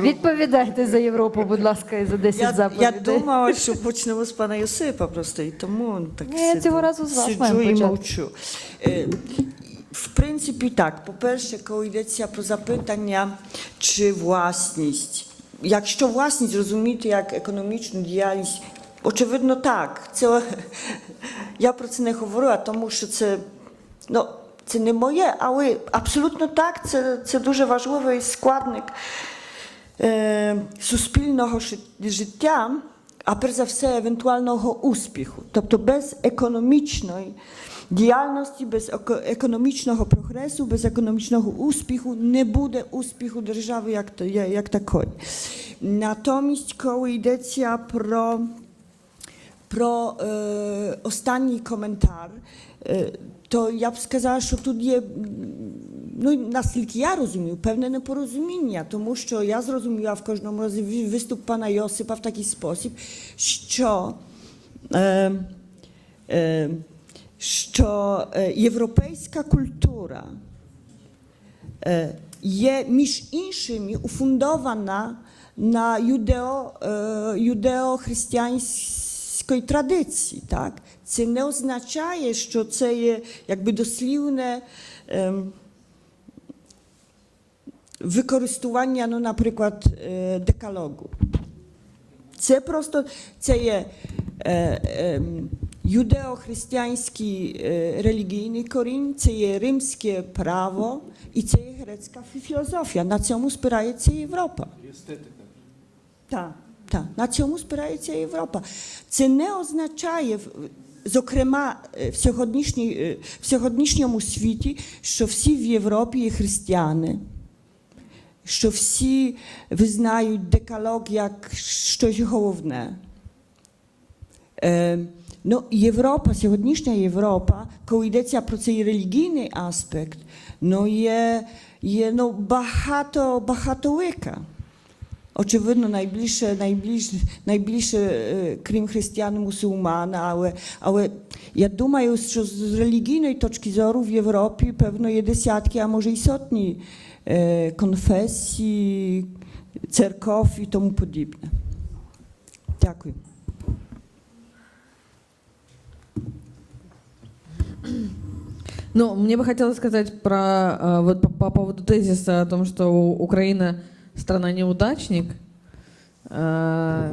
Відповідайте за Європу, будь ласка, і за 10 Я, я думала, що почнемо з пана Йосипа просто, і тому так Ні, я сиджу, цього разу з вас сиджу маємо і мовчу. Е, В принципі, так. По-перше, коли йдеться про запитання, чи власність. Якщо власність розуміти як економічну діяльність, очевидно, так. Це, я про це не говорила, тому що це, ну, це не моє, але абсолютно так, це, це дуже важливий складник е, суспільного жи- життя, а перш за все евентуального успіху. Тобто без економічної діяльності, без еко- економічного прогресу, без економічного успіху не буде успіху держави як, то- я- як такої. Натомість, коли йдеться про про е, останній коментар, е, то я б сказала, що тут є, ну наскільки я розумію, певне непорозуміння, тому що я зрозуміла в кожному разі виступ пана Йосипа в такий спосіб, що, е, е, що е, європейська культура е, є між іншими уфундована на юдео, е, юдео-християнській традиції. Так? Це не означає, що це є якби дослівне ем, використання, ну, наприклад, е, декалогу. Це просто це є е, е, юдео-християнський е, релігійний корінь, це є римське право і це є грецька філософія. На цьому спирається Європа. Так, Так, на цьому спирається Європа. Це не означає, зокрема, е, в, е, в сьогоднішньому світі, що всі в Європі є християни що всі визнають декалог як щось головне. Е, ну, Європа, сьогоднішня Європа, коли йдеться про цей релігійний аспект, ну, є, є ну, багато, багатолика. Очевидно, найбільше, найбільше, найбільше е, крім християн, мусульман, але, але я думаю, що з релігійної точки зору в Європі певно є десятки, а може й сотні е, конфесій, церков і тому подібне. Дякую. Ну, мне бы хотелось сказать про вот по, по поводу тезиса о том, что Украина страна неудачник. Э,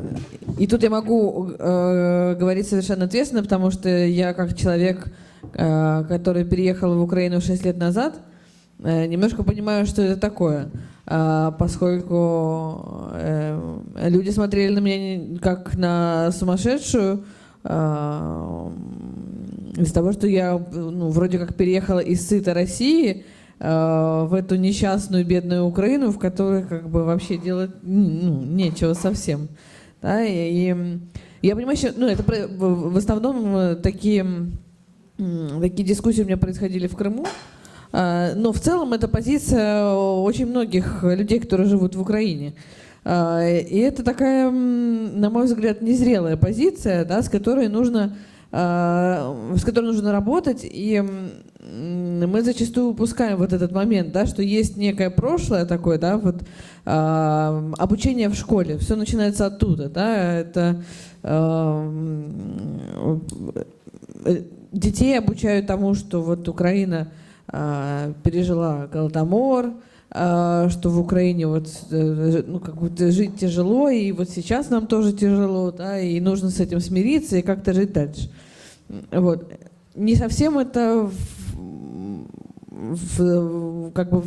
И тут я могу э, говорить совершенно ответственно, потому что я как человек, э, который переехал в Украину 6 лет назад, э, немножко понимаю, что это такое, А, поскольку люди смотрели на меня как на сумасшедшую, а, из того, что я ну, вроде как переехала из сыта России а, в эту несчастную бедную Украину, в которой как бы вообще делать ну, нечего совсем. Да, и, и, я понимаю, что ну, это в, основном э, такие, такие дискуссии у меня происходили в Крыму. А, Но в целом это позиция очень многих людей, которые живут в Украине. И это такая, на мой взгляд, незрелая позиция, да, с которой нужно с которой нужно работать, и мы зачастую упускаем вот этот момент, да, что есть некое прошлое такое, да, вот а, обучение в школе, все начинается оттуда, да, это а, м, э, детей обучают тому, что вот Украина а, пережила Голодомор, а, что в Украине вот э, ну, как бы жить тяжело, и вот сейчас нам тоже тяжело, да, и нужно с этим смириться и как-то жить дальше. Вот. Не совсем это в- как бы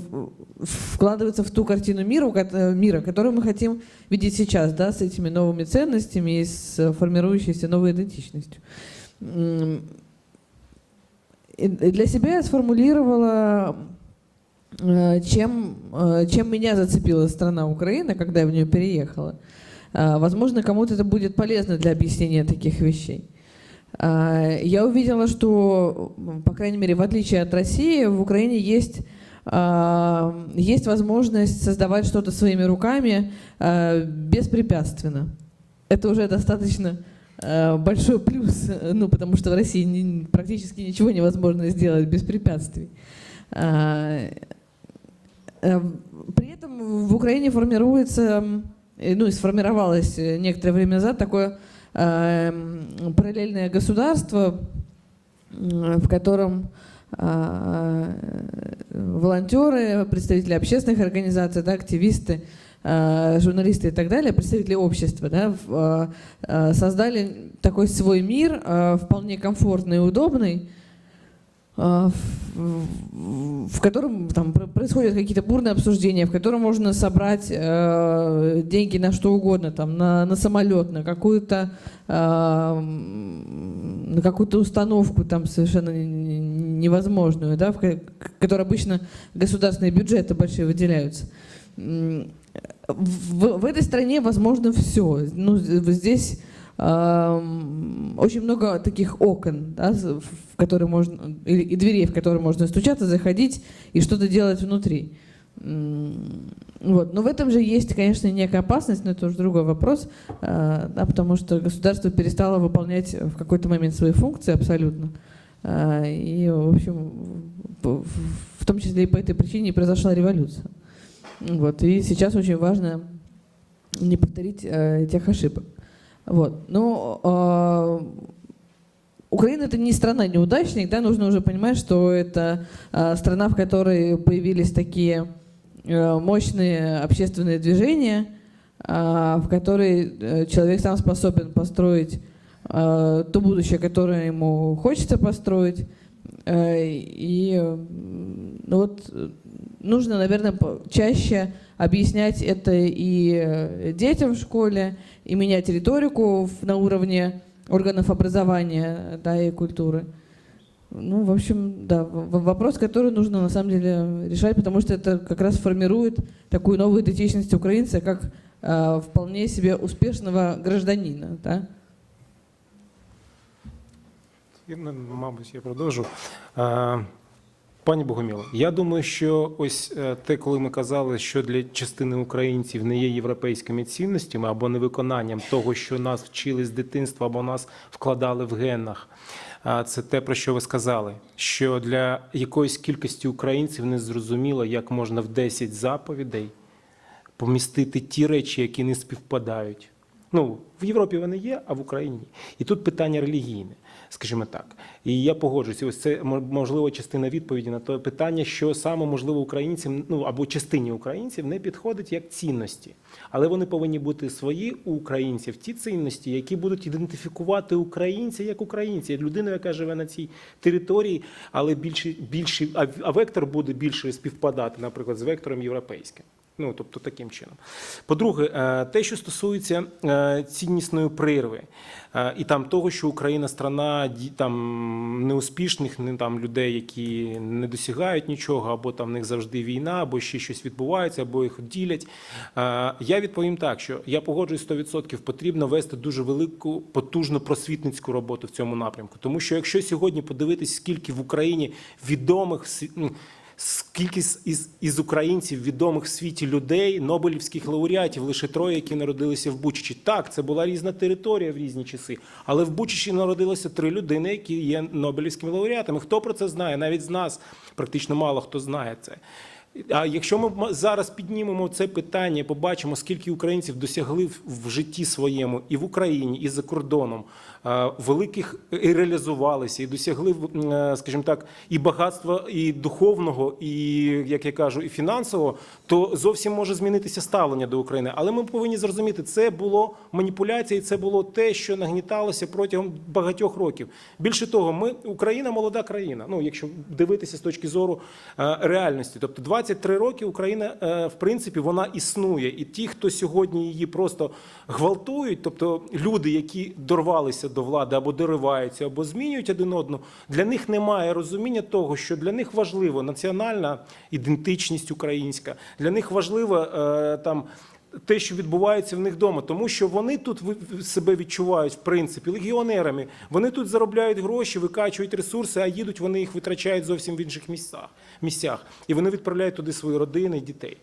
вкладывается в ту картину мира, ко- мира, которую мы хотим видеть сейчас, да, с этими новыми ценностями и с формирующейся новой идентичностью. И для себя я сформулировала, э, чем, э, чем меня зацепила страна Украина, когда я в нее переехала. Возможно, кому-то это будет полезно для объяснения таких вещей. А, Я увидела, что, по крайней мере, в отличие от России, в Украине есть, а, есть возможность создавать что-то своими руками а, беспрепятственно. Это уже достаточно э, большой плюс, э, ну, потому что в России практически ничего невозможно сделать без препятствий. Э, При этом в Украине формируется, э, ну и сформировалось э, некоторое время назад такое э, параллельное государство, в котором а, волонтеры, представители общественных организаций, да, активисты, а, журналисты и так далее, представители общества, да, а, создали такой свой мир, вполне комфортный и удобный, в, в котором там пр- происходят какие-то бурные обсуждения, в котором можно собрать э, деньги на что угодно, там, на, на самолет, на какую-то э, на какую-то установку там совершенно невозможную, да, в которой обычно государственные бюджеты большие выделяются. В, в этой стране возможно все. Ну, здесь очень много таких окон, да, в которые можно, и дверей, в которые можно стучаться, заходить и что-то делать внутри. Вот. Но в этом же есть, конечно, некая опасность, но это уже другой вопрос, а, да, потому что государство перестало выполнять в какой-то момент свои функции абсолютно. А, И, в общем, в, том числе и по этой причине произошла революция. Вот. И сейчас очень важно не повторить э, тех ошибок. Вот. Но э, Украина это не страна неудачник, да, нужно уже понимать, что это э, страна, в которой появились такие э, мощные общественные движения, э, в которой э, человек сам способен построить э, то будущее, которое ему хочется построить. Э, и э, ну вот э, нужно, наверное, по- чаще объяснять это и э, детям в школе, и менять риторику в- на уровне органов образования да, и культуры. Ну, в общем, да, в- в- вопрос, который нужно на самом деле решать, потому что это как раз формирует такую новую идентичность украинца, как э, вполне себе успешного гражданина. Да? Ну, Мабуть, я продовжу. Е, Пані Богоміло, я думаю, що ось е, те, коли ми казали, що для частини українців не є європейськими цінностями або невиконанням того, що нас вчили з дитинства або нас вкладали в генах. Це те, про що ви сказали, що для якоїсь кількості українців не зрозуміло, як можна в 10 заповідей помістити ті речі, які не співпадають. Ну, в Європі вони є, а в Україні. І тут питання релігійне, скажімо так. І я погоджуюся, ось це мо- можливо частина відповіді на те питання, що саме можливо українцям, ну або частині українців не підходить як цінності. Але вони повинні бути свої у українців, ті цінності, які будуть ідентифікувати українця як українця, людину, яка живе на цій території, але більше, більше а вектор буде більше співпадати, наприклад, з вектором європейським. Ну, тобто таким чином. По-друге, е, те, що стосується е, ціннісної прірви, е, і там того, що Україна страна там неуспішних, не там людей, які не досягають нічого, або там в них завжди війна, або ще щось відбувається, або їх ділять. Я відповім так, що я погоджуюсь 100%, потрібно вести дуже велику потужну просвітницьку роботу в цьому напрямку. Тому що якщо сьогодні подивитись, скільки в Україні відомих ну, Скільки із, із українців відомих в світі людей, нобелівських лауреатів, лише троє, які народилися в Бучичі. Так, це була різна територія в різні часи, але в Бучичі народилося три людини, які є нобелівськими лауреатами. Хто про це знає? Навіть з нас практично мало хто знає це. А якщо ми зараз піднімемо це питання, побачимо, скільки українців досягли в- житті своєму і в Україні, і за кордоном великих і реалізувалися, і досягли, е, скажімо так, і багатства, і духовного, і як я кажу, і фінансового, то зовсім може змінитися ставлення до України. Але ми повинні зрозуміти, це було маніпуляція, і це було те, що нагніталося протягом багатьох років. Більше того, ми Україна молода країна. Ну, якщо дивитися з точки зору е, реальності, тобто 23 роки Україна, е, в принципі, вона існує, і ті, хто сьогодні її просто гвалтують, тобто люди, які дорвалися до влади або дориваються, або змінюють один одного, для них немає розуміння того, що для них важливо національна ідентичність українська, для них важливо е, там. Те, що відбувається в них вдома, тому що вони тут себе відчувають в принципі легіонерами. Вони тут заробляють гроші, викачують ресурси, а їдуть вони їх витрачають зовсім в інших місцях. місцях. І вони відправляють туди свої родини дітей.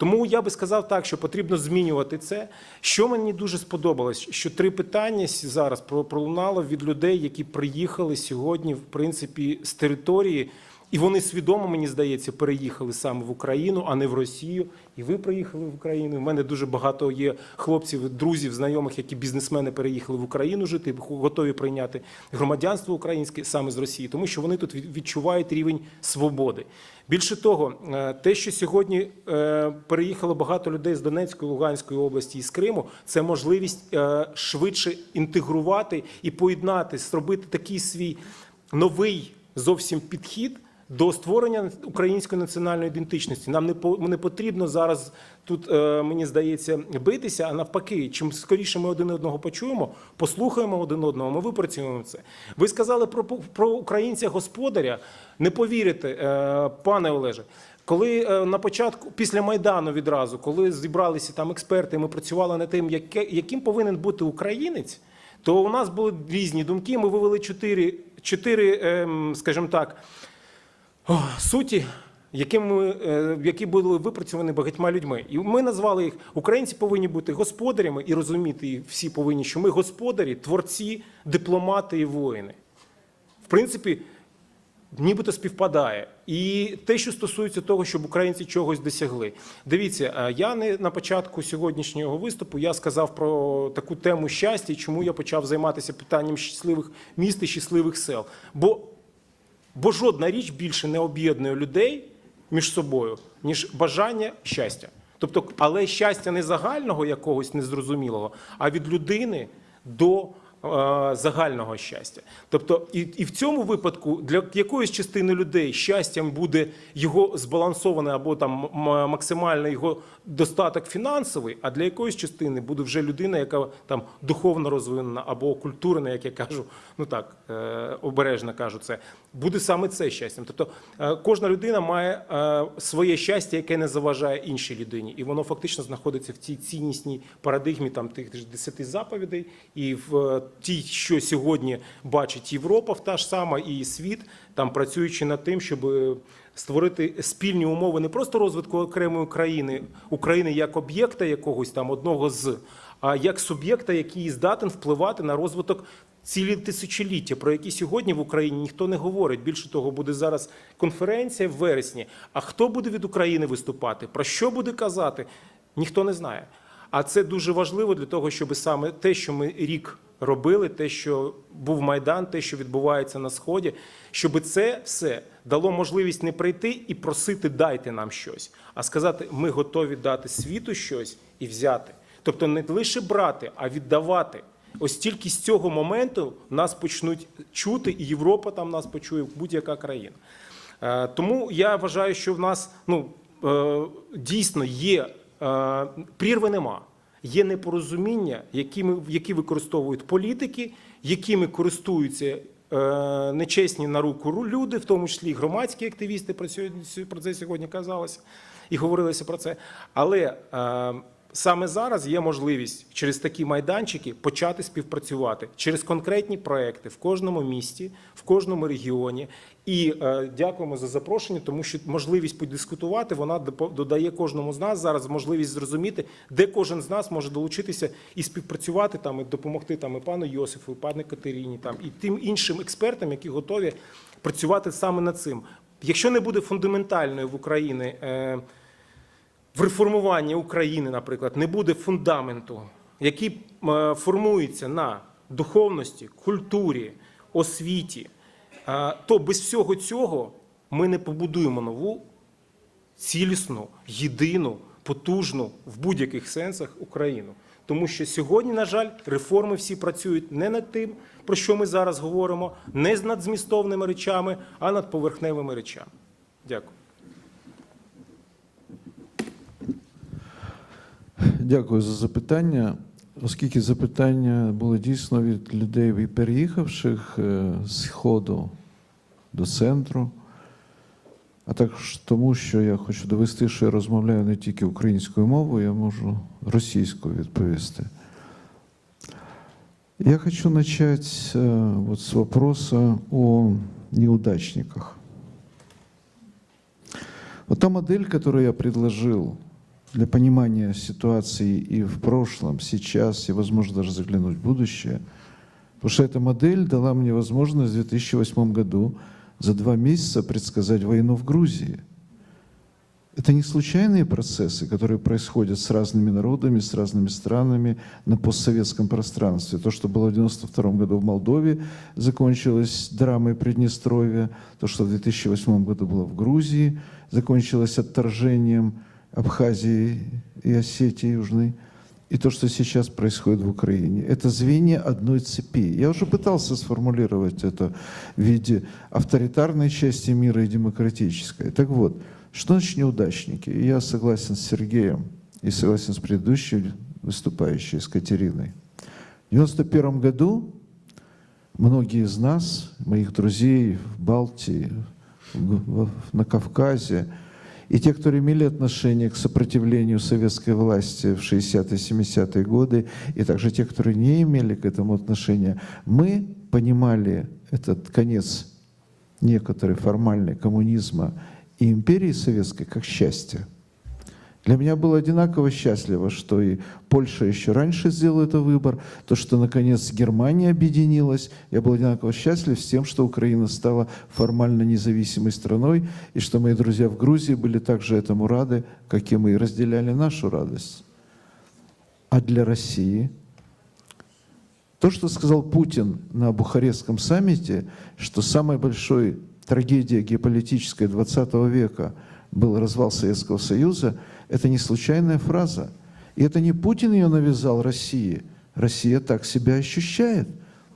Тому я би сказав так, що потрібно змінювати це. Що мені дуже сподобалось, що три питання зараз про- пролунало від людей, які приїхали сьогодні, в принципі, з території. І вони свідомо, мені здається, переїхали саме в Україну, а не в Росію. І ви приїхали в Україну. У мене дуже багато є хлопців, друзів, знайомих, які бізнесмени переїхали в Україну жити, готові прийняти громадянство українське саме з Росії, тому що вони тут відчувають рівень свободи. Більше того, е, те, що сьогодні е, переїхало багато людей з Донецької, Луганської області і з Криму, це можливість е, швидше інтегрувати і поєднати, зробити такий свій новий зовсім підхід до створення української національної ідентичності. Нам не по не потрібно зараз тут, е, мені здається, битися, а навпаки, чим скоріше ми один одного почуємо, послухаємо один одного, ми випрацюємо це. Ви сказали про, про українця господаря. Не повірите, е, пане Олеже. Коли е, на початку, після Майдану відразу, коли зібралися там експерти, ми працювали над тим, яке, яким повинен бути українець, то у нас були різні думки. Ми вивели чотири, чотири ем, скажімо так, суті, якими, е, які були випрацьовані багатьма людьми. І ми назвали їх Українці повинні бути господарями і розуміти всі повинні, що ми господарі, творці, дипломати і воїни. В принципі, нібито співпадає. І те, що стосується того, щоб українці чогось досягли. Дивіться, е, я не на початку сьогоднішнього виступу я сказав про таку тему щастя, чому я почав займатися питанням щасливих міст і щасливих сел. Бо Бо жодна річ більше не об'єднує людей між собою, ніж бажання щастя. Тобто, але щастя не загального якогось незрозумілого, а від людини до е, загального щастя. Тобто, і, і в цьому випадку для якоїсь частини людей щастям буде його збалансований або там м- максимальний його достаток фінансовий, а для якоїсь частини буде вже людина, яка там духовно розвинена або культурна, як я кажу, ну так е, обережно кажу це, буде саме це щастям. Тобто е, кожна людина має е, своє щастя, яке не заважає іншій людині, і воно фактично знаходиться в цій ціннісній парадигмі там тих десяти заповідей, і в тій, що сьогодні бачить Європа, та ж сама і світ, там працюючи над тим, щоб е, створити спільні умови не просто розвитку окремої країни, України як об'єкта якогось там одного з, а як суб'єкта, який здатен впливати на розвиток цілі тисячоліття, про які сьогодні в Україні ніхто не говорить. Більше того, буде зараз конференція в вересні. А хто буде від України виступати? Про що буде казати? Ніхто не знає. А це дуже важливо для того, щоб саме те, що ми рік робили, те, що був майдан, те, що відбувається на сході, щоб це все дало можливість не прийти і просити дайте нам щось, а сказати, ми готові дати світу щось і взяти. Тобто не лише брати, а віддавати. Ось тільки з цього моменту нас почнуть чути, і Європа там нас почує, будь-яка країна. Е, Тому я вважаю, що в нас ну, е, дійсно є е, прірви нема. Є непорозуміння, якими, які використовують політики, якими користуються е, нечесні на руку люди, в тому числі громадські активісти про, сьогодні, про це сьогодні казалося і говорилося про це. Але е, саме зараз є можливість через такі майданчики почати співпрацювати через конкретні проекти в кожному місті, в кожному регіоні. І е, дякуємо за запрошення, тому що можливість подискутувати вона додає кожному з нас зараз можливість зрозуміти, де кожен з нас може долучитися і співпрацювати там, і допомогти там і пану Йосифу, і пані Катерині, там і тим іншим експертам, які готові працювати саме над цим. Якщо не буде фундаментальної в Україні е, в реформуванні України, наприклад, не буде фундаменту, який е, формується на духовності, культурі, освіті, е, то без всього цього ми не побудуємо нову цілісну, єдину, потужну в будь-яких сенсах Україну. Тому що сьогодні, на жаль, реформи всі працюють не над тим, про що ми зараз говоримо, не над змістовними речами, а над поверхневими речами. Дякую. Дякую за запитання. Оскільки запитання були дійсно від людей, переїхавших е, з сходу до центру, а також тому, що я хочу довести, що я розмовляю не тільки українською мовою, я можу російською відповісти. Я хочу э, вот с вопроса о неудачниках. Вот та модель, которую я предложил для понимания ситуации и в прошлом, сейчас, и, возможно, даже заглянуть в будущее, потому что эта модель дала мне возможность в 2008 году за два месяца предсказать войну в Грузии. Это не случайные процессы, которые происходят с разными народами, с разными странами на постсоветском пространстве. То, что было в 1992 году в Молдове, закончилось драмой Приднестровья. То, что в 2008 году было в Грузии, закончилось отторжением Абхазии и Осетии Южной. И то, что сейчас происходит в Украине. Это звенья одной цепи. Я уже пытался сформулировать это в виде авторитарной части мира и демократической. Так вот, что значит неудачники? И Я согласен с Сергеем и согласен с предыдущей выступающей, с Катериной. В 1991 году многие из нас, моих друзей в Балтии, на Кавказе, и те, кто имели отношение к сопротивлению советской власти в 60-е, 70-е годы, и также те, которые не имели к этому отношения, мы понимали этот конец некоторый формальный коммунизма и империи советской как счастье. Для меня было одинаково счастливо, что и Польша еще раньше сделала этот выбор, то, что наконец Германия объединилась. Я был одинаково счастлив с тем, что Украина стала формально независимой страной, и что мои друзья в Грузии были также этому рады, как и мы, разделяли нашу радость. А для России то, что сказал Путин на Бухарестском саммите, что самой большой трагедией геополитической XX века был развал Советского Союза, это не случайная фраза. И это не Путин ее навязал России. Россия так себя ощущает.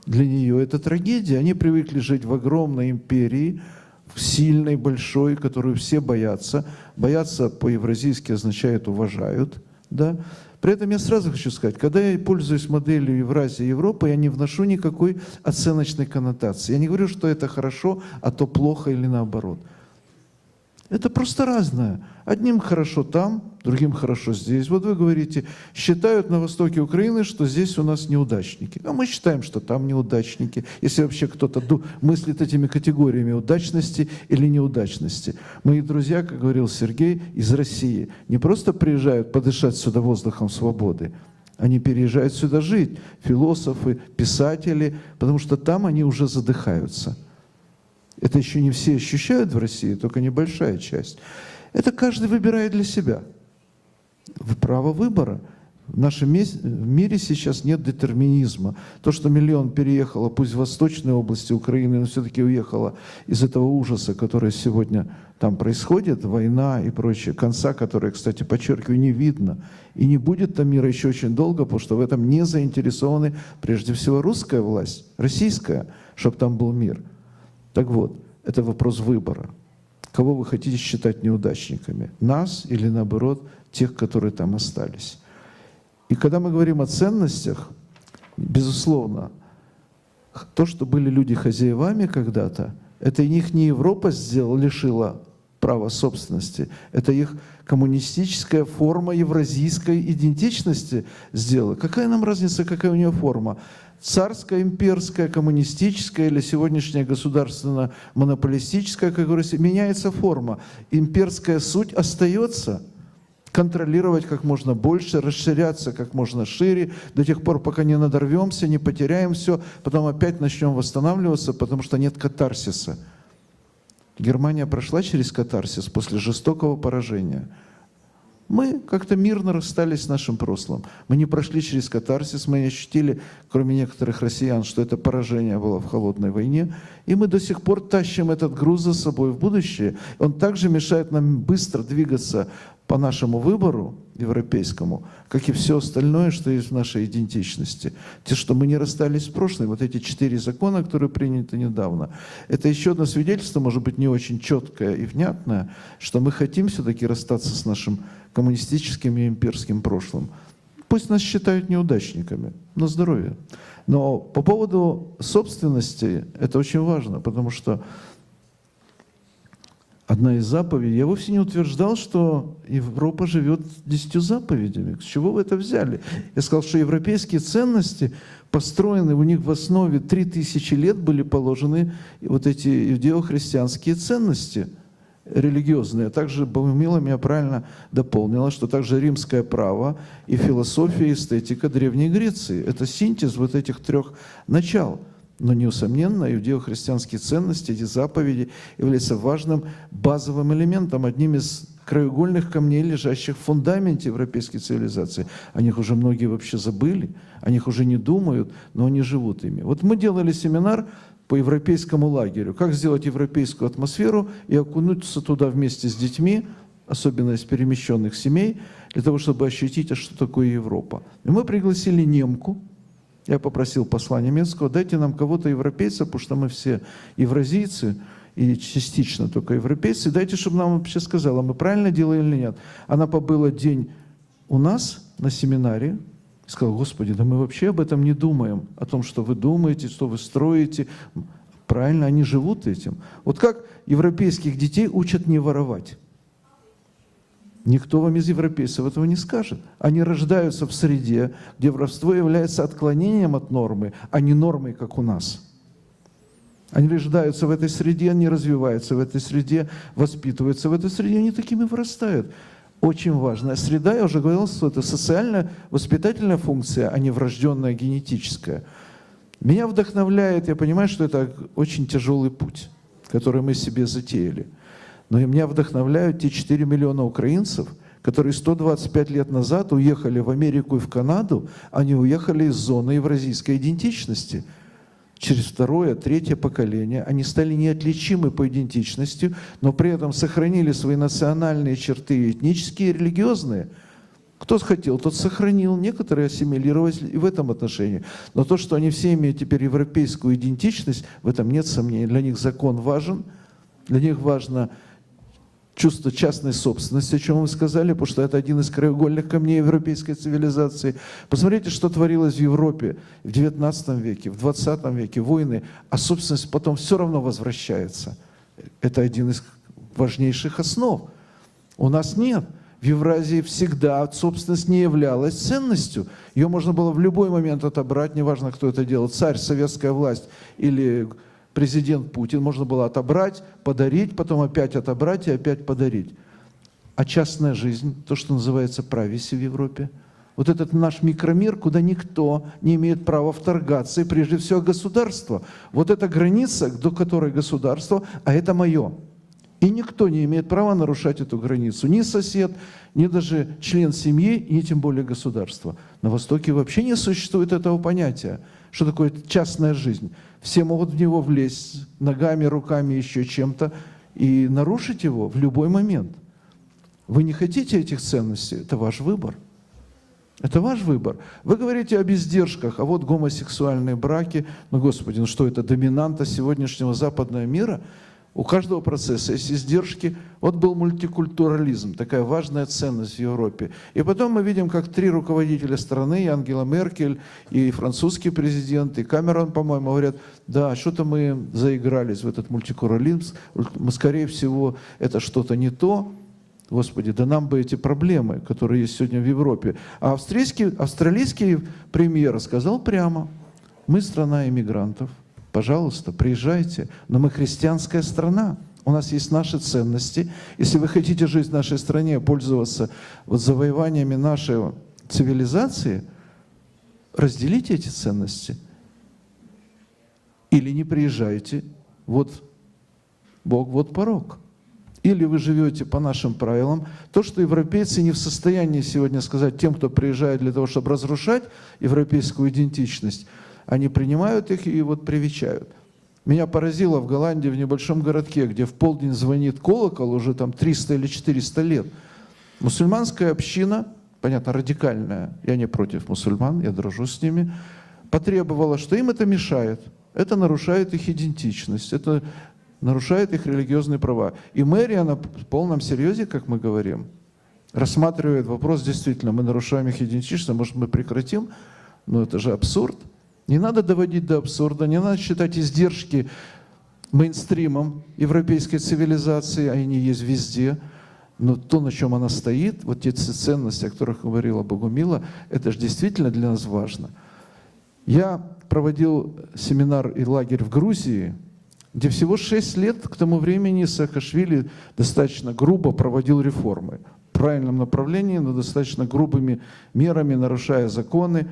Для нее это трагедия. Они привыкли жить в огромной империи, в сильной, большой, которую все боятся. Боятся по-евразийски означает уважают. Да? При этом я сразу хочу сказать, когда я пользуюсь моделью Евразия и Европы, я не вношу никакой оценочной коннотации. Я не говорю, что это хорошо, а то плохо или наоборот. Это просто разное. Одним хорошо там, другим хорошо здесь. Вот вы говорите, считают на востоке Украины, что здесь у нас неудачники. А мы считаем, что там неудачники. Если вообще кто-то мыслит этими категориями удачности или неудачности. Мои друзья, как говорил Сергей, из России не просто приезжают подышать сюда воздухом свободы, они переезжают сюда жить. Философы, писатели, потому что там они уже задыхаются. Это еще не все ощущают в России, только небольшая часть. Это каждый выбирает для себя. Право выбора. В нашем мире сейчас нет детерминизма. То, что миллион переехало, пусть в восточной области Украины, но все-таки уехало из этого ужаса, который сегодня там происходит, война и прочее, конца которой, кстати, подчеркиваю, не видно. И не будет там мира еще очень долго, потому что в этом не заинтересованы прежде всего русская власть, российская, чтобы там был мир. Так вот, это вопрос выбора. Кого вы хотите считать неудачниками? Нас или наоборот тех, которые там остались? И когда мы говорим о ценностях, безусловно, то, что были люди хозяевами когда-то, это и них не Европа сделала, лишила права собственности, это их коммунистическая форма евразийской идентичности сделала. Какая нам разница, какая у нее форма? Царская, имперская, коммунистическая или сегодняшняя государственно-монополистическая, как говорится, меняется форма. Имперская суть остается – контролировать как можно больше, расширяться как можно шире, до тех пор, пока не надорвемся, не потеряем все, потом опять начнем восстанавливаться, потому что нет катарсиса. Германия прошла через катарсис после жестокого поражения. Мы как-то мирно расстались с нашим прошлым. Мы не прошли через катарсис, мы не ощутили, кроме некоторых россиян, что это поражение было в холодной войне. И мы до сих пор тащим этот груз за собой в будущее. Он также мешает нам быстро двигаться по нашему выбору европейскому, как и все остальное, что есть в нашей идентичности. Те, что мы не расстались с прошлым, вот эти четыре закона, которые приняты недавно, это еще одно свидетельство, может быть, не очень четкое и внятное, что мы хотим все-таки расстаться с нашим коммунистическим и имперским прошлым. Пусть нас считают неудачниками, на здоровье. Но по поводу собственности это очень важно, потому что одна из заповедей. Я вовсе не утверждал, что Европа живет десятью заповедями. С чего вы это взяли? Я сказал, что европейские ценности построены, у них в основе три тысячи лет были положены вот эти иудео-христианские ценности религиозные. Также Богомила меня правильно дополнила, что также римское право и философия, и эстетика Древней Греции. Это синтез вот этих трех начал. Но, неусомненно, иудео-христианские ценности, эти заповеди являются важным базовым элементом, одним из краеугольных камней, лежащих в фундаменте европейской цивилизации. О них уже многие вообще забыли, о них уже не думают, но они живут ими. Вот мы делали семинар по европейскому лагерю, как сделать европейскую атмосферу и окунуться туда вместе с детьми, особенно из перемещенных семей, для того, чтобы ощутить, а что такое Европа. И мы пригласили немку, я попросил посла немецкого, дайте нам кого-то европейца, потому что мы все евразийцы, и частично только европейцы, дайте, чтобы нам вообще сказала, мы правильно делаем или нет. Она побыла день у нас на семинаре, и сказала, Господи, да мы вообще об этом не думаем, о том, что вы думаете, что вы строите. Правильно, они живут этим. Вот как европейских детей учат не воровать. Никто вам из европейцев этого не скажет. Они рождаются в среде, где воровство является отклонением от нормы, а не нормой, как у нас. Они рождаются в этой среде, они развиваются в этой среде, воспитываются в этой среде, они такими вырастают. Очень важная среда, я уже говорил, что это социальная воспитательная функция, а не врожденная генетическая. Меня вдохновляет, я понимаю, что это очень тяжелый путь, который мы себе затеяли. Но меня вдохновляют те 4 миллиона украинцев, которые 125 лет назад уехали в Америку и в Канаду, они уехали из зоны евразийской идентичности. Через второе, третье поколение они стали неотличимы по идентичности, но при этом сохранили свои национальные черты, этнические и религиозные. Кто хотел, тот сохранил, некоторые ассимилировались и в этом отношении. Но то, что они все имеют теперь европейскую идентичность, в этом нет сомнений. Для них закон важен, для них важно чувство частной собственности, о чем вы сказали, потому что это один из краеугольных камней европейской цивилизации. Посмотрите, что творилось в Европе в XIX веке, в XX веке, войны, а собственность потом все равно возвращается. Это один из важнейших основ. У нас нет. В Евразии всегда собственность не являлась ценностью. Ее можно было в любой момент отобрать, неважно, кто это делал, царь, советская власть или президент Путин, можно было отобрать, подарить, потом опять отобрать и опять подарить. А частная жизнь, то, что называется прависи в Европе, вот этот наш микромир, куда никто не имеет права вторгаться, и прежде всего государство. Вот эта граница, до которой государство, а это мое. И никто не имеет права нарушать эту границу. Ни сосед, ни даже член семьи, ни тем более государство. На Востоке вообще не существует этого понятия. Что такое частная жизнь? Все могут в него влезть ногами, руками, еще чем-то и нарушить его в любой момент. Вы не хотите этих ценностей, это ваш выбор. Это ваш выбор. Вы говорите об издержках, а вот гомосексуальные браки. Ну, Господи, ну что это, доминанта сегодняшнего западного мира? У каждого процесса есть издержки. Вот был мультикультурализм, такая важная ценность в Европе. И потом мы видим, как три руководителя страны, и Ангела Меркель, и французский президент, и Камерон, по-моему, говорят, да, что-то мы заигрались в этот мультикультурализм, мы, скорее всего, это что-то не то, Господи, да нам бы эти проблемы, которые есть сегодня в Европе. А австрийский, австралийский премьер сказал прямо, мы страна иммигрантов, пожалуйста, приезжайте, но мы христианская страна, у нас есть наши ценности. Если вы хотите жить в нашей стране, пользоваться вот завоеваниями нашей цивилизации, разделите эти ценности. Или не приезжайте, вот Бог, вот порог или вы живете по нашим правилам. То, что европейцы не в состоянии сегодня сказать тем, кто приезжает для того, чтобы разрушать европейскую идентичность, они принимают их и вот привечают. Меня поразило в Голландии, в небольшом городке, где в полдень звонит колокол, уже там 300 или 400 лет. Мусульманская община, понятно, радикальная, я не против мусульман, я дружу с ними, потребовала, что им это мешает. Это нарушает их идентичность, это нарушает их религиозные права. И мэрия на полном серьезе, как мы говорим, рассматривает вопрос, действительно, мы нарушаем их идентичность, может, мы прекратим? Но это же абсурд. Не надо доводить до абсурда, не надо считать издержки мейнстримом европейской цивилизации, а они есть везде. Но то, на чем она стоит, вот те ценности, о которых говорила Богумила, это же действительно для нас важно. Я проводил семинар и лагерь в Грузии – где всего шесть лет к тому времени Саакашвили достаточно грубо проводил реформы в правильном направлении, но достаточно грубыми мерами, нарушая законы.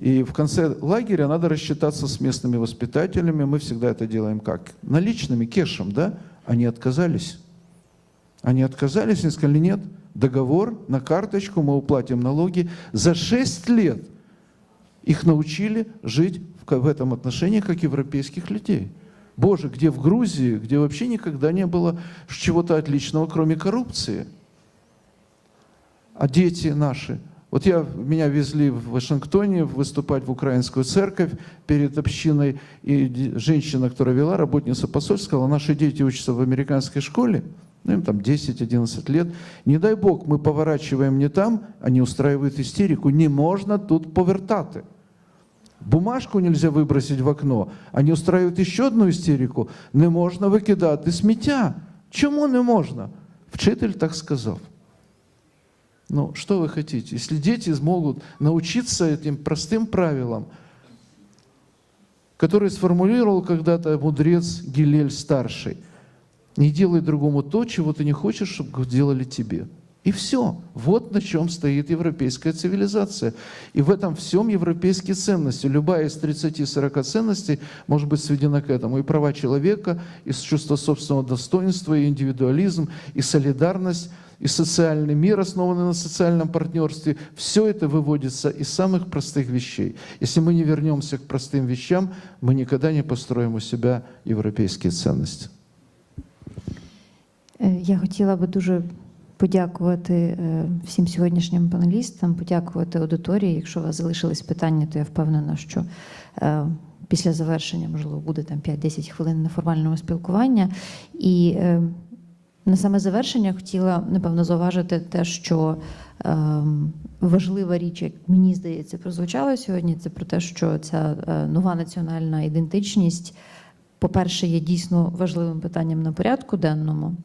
И в конце лагеря надо рассчитаться с местными воспитателями. Мы всегда это делаем как? Наличными, кешем, да? Они отказались. Они отказались, они сказали, нет, договор на карточку, мы уплатим налоги. За 6 лет их научили жить в этом отношении как европейских людей. Боже, где в Грузии, где вообще никогда не было чего-то отличного, кроме коррупции. А дети наши. Вот я, меня везли в Вашингтоне выступать в украинскую церковь перед общиной, и женщина, которая вела, работница посольства, сказала, наши дети учатся в американской школе, ну, им там 10-11 лет. Не дай Бог, мы поворачиваем не там, они устраивают истерику. Не можно тут повертати. Бумажку нельзя вибросити в окно. Они устраивают ще одну істерику. Не можна викидати сміття. Чому не можна? Вчитель так сказав. Ну, что вы хотите? Если дети смогут научиться этим простым правилам, которые сформулировал когда-то мудрец Гилель Старший, не делай другому то, чего ты не хочешь, чтобы делали тебе. И все. Вот на чем стоит европейская цивилизация. И в этом всем европейские ценности. Любая из 30-40 ценностей может быть сведена к этому. И права человека, и чувство собственного достоинства, и индивидуализм, и солидарность, и социальный мир, основанный на социальном партнерстве. Все это выводится из самых простых вещей. Если мы не вернемся к простым вещам, мы никогда не построим у себя европейские ценности. Е, Я хотіла би дуже подякувати е, всім сьогоднішнім панелістам, подякувати аудиторії. Якщо у вас залишились питання, то я впевнена, що е, після завершення, можливо, буде там 5-10 хвилин неформального спілкування. І е, на саме завершення хотіла, напевно, зауважити те, що е, важлива річ, як мені здається, прозвучала сьогодні, це про те, що ця е, нова національна ідентичність, по-перше, є дійсно важливим питанням на порядку денному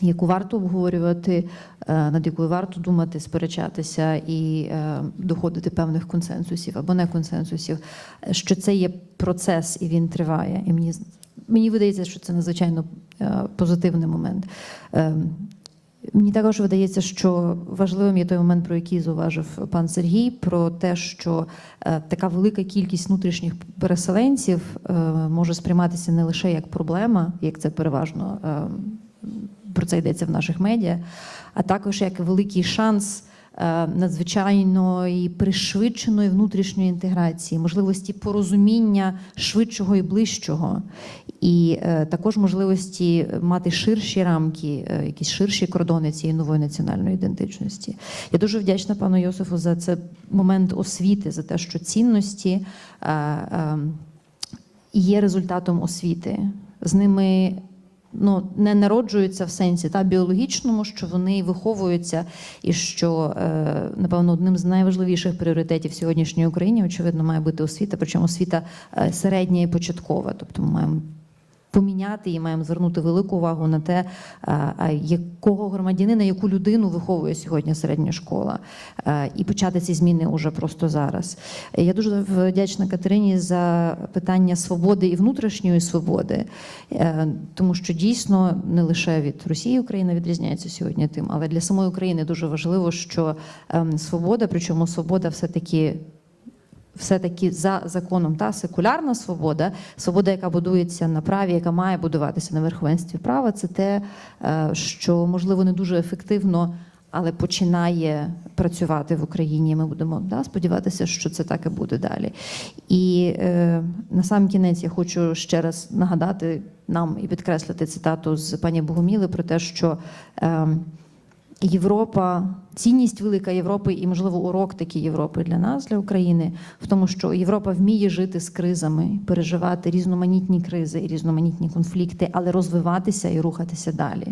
яку варто обговорювати, е, над якою варто думати, сперечатися і е, доходити певних консенсусів або не консенсусів, що це є процес і він триває. І мені мені видається, що це надзвичайно е, позитивний момент. Е, Мені також видається, що важливим є той момент, про який зауважив пан Сергій, про те, що е, така велика кількість внутрішніх переселенців е, може сприйматися не лише як проблема, як це переважно е, про це йдеться в наших медіа, а також як великий шанс надзвичайної пришвидшеної внутрішньої інтеграції, можливості порозуміння швидшого і ближчого, і е, також можливості мати ширші рамки, е, якісь ширші кордони цієї нової національної ідентичності. Я дуже вдячна пану Йосифу за це момент освіти, за те, що цінності. е, е, є результатом освіти. З ними ну, не народжуються в сенсі та біологічному, що вони виховуються, і що, е, напевно, одним з найважливіших пріоритетів сьогоднішньої України, очевидно, має бути освіта, причому освіта е, середня і початкова. Тобто ми маємо поміняти і маємо звернути велику увагу на те, якого громадянина, яку людину виховує сьогодні середня школа, і почати ці зміни уже просто зараз. Я дуже вдячна Катерині за питання свободи і внутрішньої свободи, Е, тому що дійсно не лише від Росії Україна відрізняється сьогодні тим, але для самої України дуже важливо, що ем, свобода, причому свобода все-таки все-таки за законом та секулярна свобода, свобода, яка будується на праві, яка має будуватися на верховенстві права, це те, е, що можливо не дуже ефективно, але починає працювати в Україні. Ми будемо да, сподіватися, що це так і буде далі. І е, на сам кінець я хочу ще раз нагадати нам і підкреслити цитату з пані Богоміли про те, що. Е, Європа, цінність велика Європи і, можливо, урок такий Європи для нас, для України, в тому, що Європа вміє жити з кризами, переживати різноманітні кризи і різноманітні конфлікти, але розвиватися і рухатися далі.